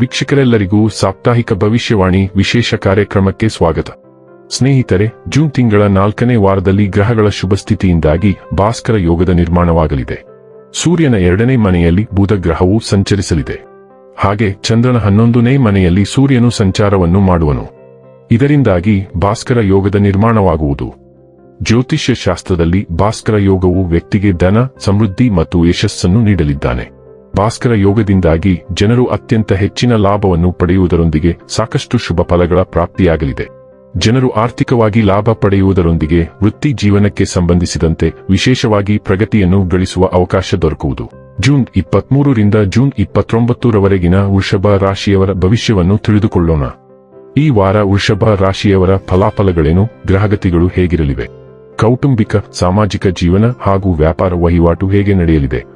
ವೀಕ್ಷಕರೆಲ್ಲರಿಗೂ ಸಾಪ್ತಾಹಿಕ ಭವಿಷ್ಯವಾಣಿ ವಿಶೇಷ ಕಾರ್ಯಕ್ರಮಕ್ಕೆ ಸ್ವಾಗತ. ಸ್ನೇಹಿತರೆ, ಜೂನ್ ತಿಂಗಳ ನಾಲ್ಕನೇ ವಾರದಲ್ಲಿ ಗ್ರಹಗಳ ಶುಭಸ್ಥಿತಿಯಿಂದಾಗಿ ಭಾಸ್ಕರ ಯೋಗದ ನಿರ್ಮಾಣವಾಗಲಿದೆ. ಸೂರ್ಯನ ಎರಡನೇ ಮನೆಯಲ್ಲಿ ಬುಧ ಗ್ರಹವು ಸಂಚರಿಸಲಿದೆ. ಹಾಗೆ ಚಂದ್ರನ ಹನ್ನೊಂದನೇ ಮನೆಯಲ್ಲಿ ಸೂರ್ಯನು ಸಂಚಾರವನ್ನು ಮಾಡುವನು. ಇದರಿಂದಾಗಿ ಭಾಸ್ಕರ ಯೋಗದ ನಿರ್ಮಾಣವಾಗುವುದು. ಜ್ಯೋತಿಷ್ಯ ಶಾಸ್ತ್ರದಲ್ಲಿ ಭಾಸ್ಕರ ಯೋಗವು ವ್ಯಕ್ತಿಗೆ ಧನ, ಸಮೃದ್ಧಿ ಮತ್ತು ಯಶಸ್ಸನ್ನು ನೀಡಲಿದ್ದಾನೆ. ಭಾಸ್ಕರ ಯೋಗದಿಂದಾಗಿ ಜನರು ಅತ್ಯಂತ ಹೆಚ್ಚಿನ ಲಾಭವನ್ನು ಪಡೆಯುವುದರೊಂದಿಗೆ ಸಾಕಷ್ಟು ಶುಭ ಫಲಗಳ ಪ್ರಾಪ್ತಿಯಾಗಲಿದೆ. ಜನರು ಆರ್ಥಿಕವಾಗಿ ಲಾಭ ಪಡೆಯುವುದರೊಂದಿಗೆ ವೃತ್ತಿ ಜೀವನಕ್ಕೆ ಸಂಬಂಧಿಸಿದಂತೆ ವಿಶೇಷವಾಗಿ ಪ್ರಗತಿಯನ್ನು ಗಳಿಸುವ ಅವಕಾಶ ದೊರಕುವುದು. ಜೂನ್ ಇಪ್ಪತ್ಮೂರರಿಂದ ಜೂನ್ ಇಪ್ಪತ್ತೊಂಬತ್ತರವರೆಗಿನ ವೃಷಭ ರಾಶಿಯವರ ಭವಿಷ್ಯವನ್ನು ತಿಳಿದುಕೊಳ್ಳೋಣ. ಈ ವಾರ ವೃಷಭ ರಾಶಿಯವರ ಫಲಾಫಲಗಳೇನು, ಗ್ರಹಗತಿಗಳು ಹೇಗಿರಲಿವೆ? ಕೌಟುಂಬಿಕ, ಸಾಮಾಜಿಕ ಜೀವನ ಹಾಗೂ ವ್ಯಾಪಾರ ವಹಿವಾಟು ಹೇಗೆ ನಡೆಯಲಿದೆ?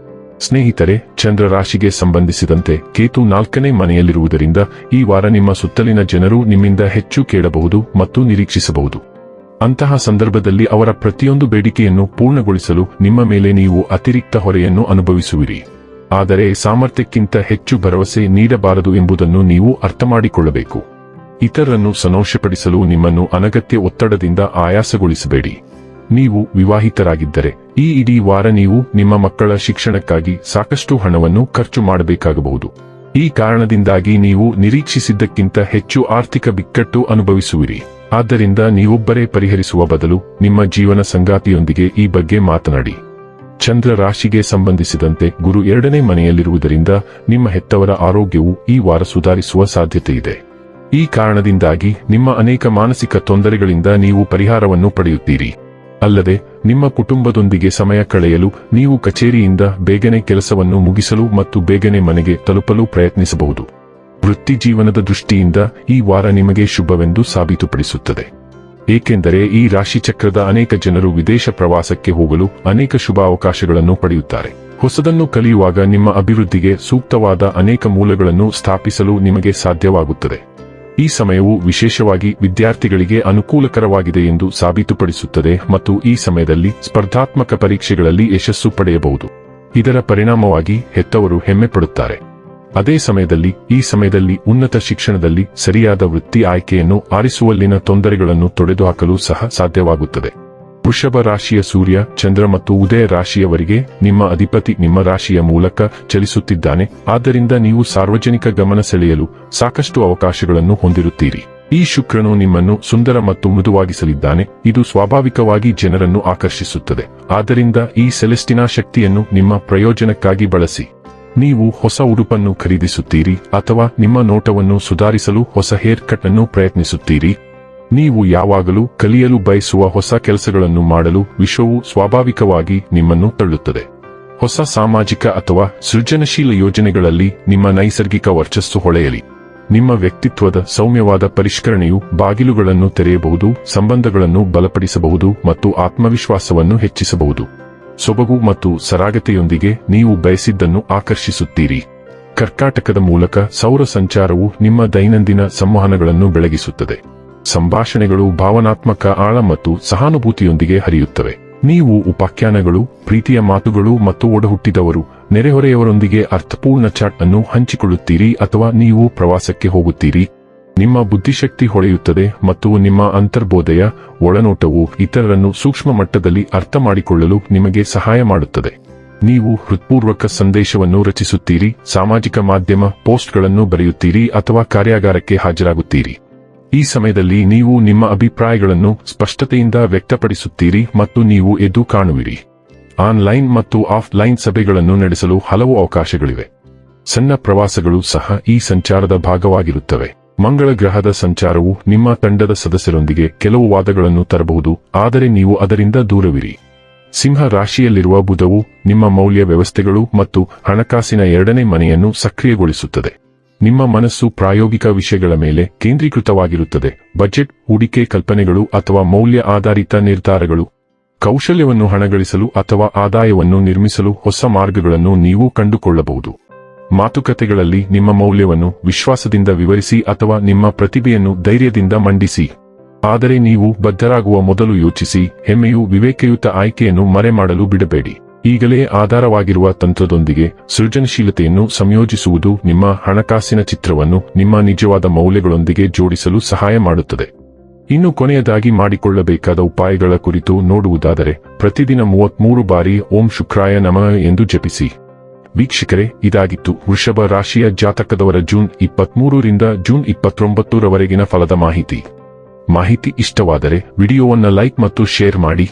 ಸ್ನೇಹಿತರೆ, ಚಂದ್ರ ರಾಶಿಗೆ ಸಂಬಂಧಿಸಿದಂತೆ ಕೇತು ನಾಲ್ಕನೇ ಮನೆಯಲ್ಲಿರುವುದರಿಂದ ಈ ವಾರ ನಿಮ್ಮ ಸುತ್ತಲಿನ ಜನರು ನಿಮ್ಮಿಂದ ಹೆಚ್ಚು ಕೇಳಬಹುದು ಮತ್ತು ನಿರೀಕ್ಷಿಸಬಹುದು. ಅಂತಹ ಸಂದರ್ಭದಲ್ಲಿ ಅವರ ಪ್ರತಿಯೊಂದು ಬೇಡಿಕೆಯನ್ನು ಪೂರ್ಣಗೊಳಿಸಲು ನಿಮ್ಮ ಮೇಲೆ ನೀವು ಅತಿರಿಕ್ತ ಹೊರೆಯನ್ನು ಅನುಭವಿಸುವಿರಿ. ಆದರೆ ಸಾಮರ್ಥ್ಯಕ್ಕಿಂತ ಹೆಚ್ಚು ಭರವಸೆ ನೀಡಬಾರದು ಎಂಬುದನ್ನು ನೀವು ಅರ್ಥಮಾಡಿಕೊಳ್ಳಬೇಕು. ಇತರರನ್ನು ಸಂತೋಷಪಡಿಸಲು ನಿಮ್ಮನ್ನು ಅನಗತ್ಯ ಒತ್ತಡದಿಂದ ಆಯಾಸಗೊಳಿಸಬೇಡಿ. ನೀವು ವಿವಾಹಿತರಾಗಿದ್ದರೆ, ಈ ಇಡೀ ವಾರ ನೀವು ನಿಮ್ಮ ಮಕ್ಕಳ ಶಿಕ್ಷಣಕ್ಕಾಗಿ ಸಾಕಷ್ಟು ಹಣವನ್ನು ಖರ್ಚು ಮಾಡಬೇಕಾಗಬಹುದು. ಈ ಕಾರಣದಿಂದಾಗಿ ನೀವು ನಿರೀಕ್ಷಿಸಿದ್ದಕ್ಕಿಂತ ಹೆಚ್ಚು ಆರ್ಥಿಕ ಬಿಕ್ಕಟ್ಟು ಅನುಭವಿಸುವಿರಿ. ಆದ್ದರಿಂದ ನೀವೊಬ್ಬರೇ ಪರಿಹರಿಸುವ ಬದಲು ನಿಮ್ಮ ಜೀವನ ಸಂಗಾತಿಯೊಂದಿಗೆ ಈ ಬಗ್ಗೆ ಮಾತನಾಡಿ. ಚಂದ್ರ ರಾಶಿಗೆ ಸಂಬಂಧಿಸಿದಂತೆ ಗುರು ಎರಡನೇ ಮನೆಯಲ್ಲಿರುವುದರಿಂದ ನಿಮ್ಮ ಹೆತ್ತವರ ಆರೋಗ್ಯವು ಈ ವಾರ ಸುಧಾರಿಸುವ ಸಾಧ್ಯತೆ ಇದೆ. ಈ ಕಾರಣದಿಂದಾಗಿ ನಿಮ್ಮ ಅನೇಕ ಮಾನಸಿಕ ತೊಂದರೆಗಳಿಂದ ನೀವು ಪರಿಹಾರವನ್ನು ಪಡೆಯುತ್ತೀರಿ. ಅಲ್ಲದೆ, ನಿಮ್ಮ ಕುಟುಂಬದೊಂದಿಗೆ ಸಮಯ ಕಳೆಯಲು ನೀವು ಕಚೇರಿಯಿಂದ ಬೇಗನೆ ಕೆಲಸವನ್ನು ಮುಗಿಸಲು ಮತ್ತು ಬೇಗನೆ ಮನೆಗೆ ತಲುಪಲು ಪ್ರಯತ್ನಿಸಬಹುದು. ವೃತ್ತಿ ಜೀವನದ ದೃಷ್ಟಿಯಿಂದ ಈ ವಾರ ನಿಮಗೆ ಶುಭವೆಂದು ಸಾಬೀತುಪಡಿಸುತ್ತದೆ. ಏಕೆಂದರೆ ಈ ರಾಶಿಚಕ್ರದ ಅನೇಕ ಜನರು ವಿದೇಶ ಪ್ರವಾಸಕ್ಕೆ ಹೋಗಲು ಅನೇಕ ಶುಭ ಅವಕಾಶಗಳನ್ನು ಪಡೆಯುತ್ತಾರೆ. ಹೊಸದನ್ನು ಕಲಿಯುವಾಗ ನಿಮ್ಮ ಅಭಿವೃದ್ಧಿಗೆ ಸೂಕ್ತವಾದ ಅನೇಕ ಮೂಲಗಳನ್ನು ಸ್ಥಾಪಿಸಲು ನಿಮಗೆ ಸಾಧ್ಯವಾಗುತ್ತದೆ. ಈ ಸಮಯವು ವಿಶೇಷವಾಗಿ ವಿದ್ಯಾರ್ಥಿಗಳಿಗೆ ಅನುಕೂಲಕರವಾಗಿದೆ ಎಂದು ಸಾಬೀತುಪಡಿಸುತ್ತದೆ ಮತ್ತು ಈ ಸಮಯದಲ್ಲಿ ಸ್ಪರ್ಧಾತ್ಮಕ ಪರೀಕ್ಷೆಗಳಲ್ಲಿ ಯಶಸ್ಸು ಪಡೆಯಬಹುದು. ಇದರ ಪರಿಣಾಮವಾಗಿ ಹೆತ್ತವರು ಹೆಮ್ಮೆ ಪಡುತ್ತಾರೆ ಅದೇ ಸಮಯದಲ್ಲಿ, ಈ ಸಮಯದಲ್ಲಿ ಉನ್ನತ ಶಿಕ್ಷಣದಲ್ಲಿ ಸರಿಯಾದ ವೃತ್ತಿ ಆಯ್ಕೆಯನ್ನು ಆರಿಸುವಲ್ಲಿನ ತೊಂದರೆಗಳನ್ನು ತೊಡೆದುಹಾಕಲು ಸಹ ಸಾಧ್ಯವಾಗುತ್ತದೆ. ವೃಷಭ ರಾಶಿಯ ಸೂರ್ಯ, ಚಂದ್ರ ಮತ್ತು ಉದಯ ರಾಶಿಯವರಿಗೆ ನಿಮ್ಮ ಅಧಿಪತಿ ನಿಮ್ಮ ರಾಶಿಯ ಮೂಲಕ ಚಲಿಸುತ್ತಿದ್ದಾನೆ. ಆದ್ದರಿಂದ ನೀವು ಸಾರ್ವಜನಿಕ ಗಮನ ಸೆಳೆಯಲು ಸಾಕಷ್ಟು ಅವಕಾಶಗಳನ್ನು ಹೊಂದಿರುತ್ತೀರಿ. ಈ ಶುಕ್ರನು ನಿಮ್ಮನ್ನು ಸುಂದರ ಮತ್ತು ಮೃದುವಾಗಿಸಲಿದ್ದಾನೆ. ಇದು ಸ್ವಾಭಾವಿಕವಾಗಿ ಜನರನ್ನು ಆಕರ್ಷಿಸುತ್ತದೆ. ಆದ್ದರಿಂದ ಈ ಸೆಲೆಸ್ಟಿನಾ ಶಕ್ತಿಯನ್ನು ನಿಮ್ಮ ಪ್ರಯೋಜನಕ್ಕಾಗಿ ಬಳಸಿ. ನೀವು ಹೊಸ ಉಡುಪನ್ನು ಖರೀದಿಸುತ್ತೀರಿ ಅಥವಾ ನಿಮ್ಮ ನೋಟವನ್ನು ಸುಧಾರಿಸಲು ಹೊಸ ಹೇರ್ ಕಟ್ ಅನ್ನು ಪ್ರಯತ್ನಿಸುತ್ತೀರಿ. ನೀವು ಯಾವಾಗಲೂ ಕಲಿಯಲು ಬಯಸುವ ಹೊಸ ಕೆಲಸಗಳನ್ನು ಮಾಡಲು ವಿಶ್ವವು ಸ್ವಾಭಾವಿಕವಾಗಿ ನಿಮ್ಮನ್ನು ತಳ್ಳುತ್ತದೆ. ಹೊಸ ಸಾಮಾಜಿಕ ಅಥವಾ ಸೃಜನಶೀಲ ಯೋಜನೆಗಳಲ್ಲಿ ನಿಮ್ಮ ನೈಸರ್ಗಿಕ ವರ್ಚಸ್ಸು ಹೊಳೆಯಲಿ. ನಿಮ್ಮ ವ್ಯಕ್ತಿತ್ವದ ಸೌಮ್ಯವಾದ ಪರಿಷ್ಕರಣೆಯು ಬಾಗಿಲುಗಳನ್ನು ತೆರೆಯಬಹುದು, ಸಂಬಂಧಗಳನ್ನು ಬಲಪಡಿಸಬಹುದು ಮತ್ತು ಆತ್ಮವಿಶ್ವಾಸವನ್ನು ಹೆಚ್ಚಿಸಬಹುದು. ಸೊಬಗು ಮತ್ತು ಸರಾಗತೆಯೊಂದಿಗೆ ನೀವು ಬಯಸಿದ್ದನ್ನು ಆಕರ್ಷಿಸುತ್ತೀರಿ. ಕರ್ಕಾಟಕದ ಮೂಲಕ ಸೌರ ಸಂಚಾರವು ನಿಮ್ಮ ದೈನಂದಿನ ಸಂವಹನಗಳನ್ನು ಬೆಳಗಿಸುತ್ತದೆ. ಸಂಭಾಷಣೆಗಳು ಭಾವನಾತ್ಮಕ ಆಳ ಮತ್ತು ಸಹಾನುಭೂತಿಯೊಂದಿಗೆ ಹರಿಯುತ್ತವೆ. ನೀವು ಉಪಾಖ್ಯಾನಗಳು, ಪ್ರೀತಿಯ ಮಾತುಗಳು ಮತ್ತು ಒಡಹುಟ್ಟಿದವರು, ನೆರೆಹೊರೆಯವರೊಂದಿಗೆ ಅರ್ಥಪೂರ್ಣ ಚಾಟ್ ಅನ್ನು ಹಂಚಿಕೊಳ್ಳುತ್ತೀರಿ ಅಥವಾ ನೀವು ಪ್ರವಾಸಕ್ಕೆ ಹೋಗುತ್ತೀರಿ? ನಿಮ್ಮ ಬುದ್ಧಿಶಕ್ತಿ ಹೊಳೆಯುತ್ತದೆ ಮತ್ತು ನಿಮ್ಮ ಅಂತರ್ಬೋಧೆಯ ಒಳನೋಟವು ಇತರರನ್ನು ಸೂಕ್ಷ್ಮ ಮಟ್ಟದಲ್ಲಿ ಅರ್ಥ ಮಾಡಿಕೊಳ್ಳಲು ನಿಮಗೆ ಸಹಾಯ ಮಾಡುತ್ತದೆ. ನೀವು ಹೃತ್ಪೂರ್ವಕ ಸಂದೇಶವನ್ನು ರಚಿಸುತ್ತೀರಿ, ಸಾಮಾಜಿಕ ಮಾಧ್ಯಮ, ಪೋಸ್ಟ್ಗಳನ್ನು ಬರೆಯುತ್ತೀರಿ ಅಥವಾ ಕಾರ್ಯಾಗಾರಕ್ಕೆ ಹಾಜರಾಗುತ್ತೀರಿ. ಈ ಸಮಯದಲ್ಲಿ ನೀವು ನಿಮ್ಮ ಅಭಿಪ್ರಾಯಗಳನ್ನು ಸ್ಪಷ್ಟತೆಯಿಂದ ವ್ಯಕ್ತಪಡಿಸುತ್ತೀರಿ ಮತ್ತು ನೀವು ಎದ್ದು ಕಾಣುವಿರಿ. ಆನ್ಲೈನ್ ಮತ್ತು ಆಫ್ಲೈನ್ ಸಭೆಗಳನ್ನು ನಡೆಸಲು ಹಲವು ಅವಕಾಶಗಳಿವೆ. ಸಣ್ಣ ಪ್ರವಾಸಗಳು ಸಹ ಈ ಸಂಚಾರದ ಭಾಗವಾಗಿರುತ್ತವೆ. ಮಂಗಳ ಗ್ರಹದ ಸಂಚಾರವು ನಿಮ್ಮ ತಂಡದ ಸದಸ್ಯರೊಂದಿಗೆ ಕೆಲವು ವಾದಗಳನ್ನು ತರಬಹುದು, ಆದರೆ ನೀವು ಅದರಿಂದ ದೂರವಿರಿ. ಸಿಂಹ ರಾಶಿಯಲ್ಲಿರುವ ಬುಧವು ನಿಮ್ಮ ಮೌಲ್ಯ ವ್ಯವಸ್ಥೆಗಳು ಮತ್ತು ಹಣಕಾಸಿನ ಎರಡನೇ ಮನೆಯನ್ನು ಸಕ್ರಿಯಗೊಳಿಸುತ್ತದೆ. ನಿಮ್ಮ ಮನಸ್ಸು ಪ್ರಾಯೋಗಿಕ ವಿಷಯಗಳ ಮೇಲೆ ಕೇಂದ್ರೀಕೃತವಾಗಿರುತ್ತದೆ. ಬಜೆಟ್, ಹೂಡಿಕೆ ಕಲ್ಪನೆಗಳು ಅಥವಾ ಮೌಲ್ಯ ಆಧಾರಿತ ನಿರ್ಧಾರಗಳು. ಕೌಶಲ್ಯವನ್ನು ಹಣಗಳಿಸಲು ಅಥವಾ ಆದಾಯವನ್ನು ನಿರ್ಮಿಸಲು ಹೊಸ ಮಾರ್ಗಗಳನ್ನು ನೀವು ಕಂಡುಕೊಳ್ಳಬಹುದು. ಮಾತುಕತೆಗಳಲ್ಲಿ ನಿಮ್ಮ ಮೌಲ್ಯವನ್ನು ವಿಶ್ವಾಸದಿಂದ ವಿವರಿಸಿ ಅಥವಾ ನಿಮ್ಮ ಪ್ರತಿಭೆಯನ್ನು ಧೈರ್ಯದಿಂದ ಮಂಡಿಸಿ. ಆದರೆ ನೀವು ಬದ್ಧರಾಗುವ ಮೊದಲು ಯೋಚಿಸಿ, ಹೆಮ್ಮೆಯು ವಿವೇಕಯುತ ಆಯ್ಕೆಯನ್ನು ಮರೆಮಾಡಲು ಬಿಡಬೇಡಿ. ಈಗಲೇ ಆಧಾರವಾಗಿರುವ ತಂತ್ರದೊಂದಿಗೆ ಸೃಜನಶೀಲತೆಯನ್ನು ಸಂಯೋಜಿಸುವುದು ನಿಮ್ಮ ಹಣಕಾಸಿನ ಚಿತ್ರವನ್ನು ನಿಮ್ಮ ನಿಜವಾದ ಮೌಲ್ಯಗಳೊಂದಿಗೆ ಜೋಡಿಸಲು ಸಹಾಯ ಮಾಡುತ್ತದೆ. ಇನ್ನು ಕೊನೆಯದಾಗಿ ಮಾಡಿಕೊಳ್ಳಬೇಕಾದ ಉಪಾಯಗಳ ಕುರಿತು ನೋಡುವುದಾದರೆ, ಪ್ರತಿದಿನ ಮೂವತ್ಮೂರು ಬಾರಿ ಓಂ ಶುಕ್ರಾಯ ನಮಃ ಎಂದು ಜಪಿಸಿ. ವೀಕ್ಷಕರೇ, ಇದಾಗಿತ್ತು ವೃಷಭ ರಾಶಿಯ ಜಾತಕದವರ ಜೂನ್ ಇಪ್ಪತ್ಮೂರರಿಂದ ಜೂನ್ ಇಪ್ಪತ್ತೊಂಬತ್ತರವರೆಗಿನ ಫಲದ ಮಾಹಿತಿ. ಮಾಹಿತಿ ಇಷ್ಟವಾದರೆ ವಿಡಿಯೋವನ್ನು ಲೈಕ್ ಮತ್ತು ಶೇರ್ ಮಾಡಿ.